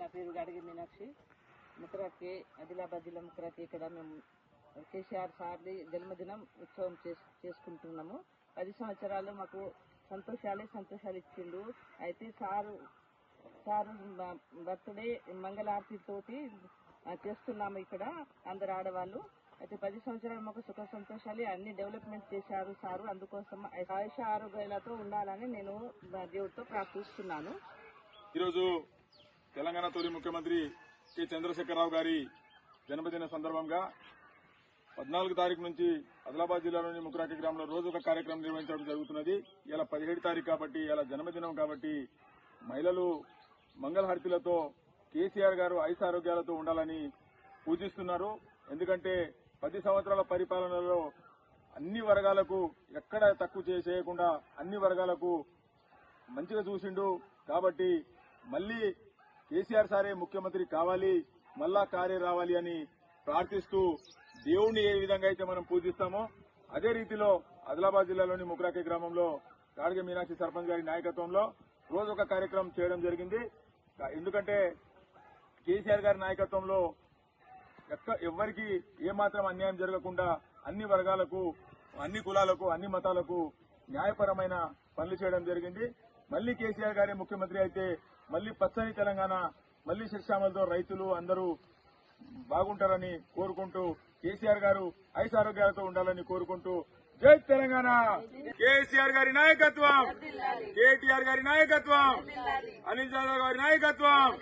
నా పేరు గడిగి మీనాక్షి. ముకరాకి ఆదిలాబాద్ జిల్లా ముకరాకి ఇక్కడ మేము కేసీఆర్ సార్ది జన్మదినం ఉత్సవం చేసుకుంటున్నాము. పది సంవత్సరాలు మాకు సంతోషాలే సంతోషాలు ఇచ్చిండు. అయితే సారు సారు బర్త్డే మంగళారతితోటి చేస్తున్నాము ఇక్కడ అందరు ఆడవాళ్ళు. అయితే పది సంవత్సరాలు మాకు సుఖ సంతోషాలు అన్ని డెవలప్మెంట్ చేశారు సారు. అందుకోసం ఆయుష ఆరోగ్యాలతో ఉండాలని నేను దేవుడితో ప్రార్థిస్తున్నాను. ఈరోజు తెలంగాణ తొలి ముఖ్యమంత్రి కె. చంద్రశేఖరరావు గారి జన్మదిన సందర్భంగా పద్నాలుగు తారీఖు నుంచి ఆదిలాబాద్ జిల్లాలోని ముకురాకి గ్రామంలో రోజు ఒక కార్యక్రమం నిర్వహించడం జరుగుతున్నది. ఇలా పదిహేడు తారీఖు కాబట్టి ఇలా జన్మదినం కాబట్టి మహిళలు మంగళహారతిలతో కేసీఆర్ గారు ఐస్ ఆరోగ్యాలతో ఉండాలని పూజిస్తున్నారు. ఎందుకంటే పది సంవత్సరాల పరిపాలనలో అన్ని వర్గాలకు ఎక్కడ తక్కువ చేయకుండా అన్ని వర్గాలకు మంచిగా చూసిండు. కాబట్టి మళ్ళీ కేసీఆర్ సారే ముఖ్యమంత్రి కావాలి మళ్ళా కారే రావాలి అని ప్రార్థిస్తూ దేవుణ్ణి ఏ విధంగా అయితే మనం పూజిస్తామో అదే రీతిలో ఆదిలాబాద్ జిల్లాలోని ముగ్రాకి గ్రామంలో గాడిగ మీనాక్షి సర్పంచ్ గారి నాయకత్వంలో రోజు ఒక కార్యక్రమం చేయడం జరిగింది. ఎందుకంటే కేసీఆర్ గారి నాయకత్వంలో ఎక్క ఏమాత్రం అన్యాయం జరగకుండా అన్ని వర్గాలకు అన్ని కులాలకు అన్ని మతాలకు న్యాయపరమైన పనులు చేయడం జరిగింది. మళ్ళీ కేసీఆర్ గారే ముఖ్యమంత్రి అయితే మళ్ళీ పచ్చని తెలంగాణ మళ్ళీ శిక్షామలతో రైతులు అందరూ బాగుంటారని కోరుకుంటూ కేసీఆర్ గారు ఐస్ ఆరోగ్యాలతో ఉండాలని కోరుకుంటూ జై తెలంగాణ. కేసీఆర్ గారి నాయకత్వం. కేటీఆర్ గారి నాయకత్వం. అనిల్ జాదవ్ గారి నాయకత్వం.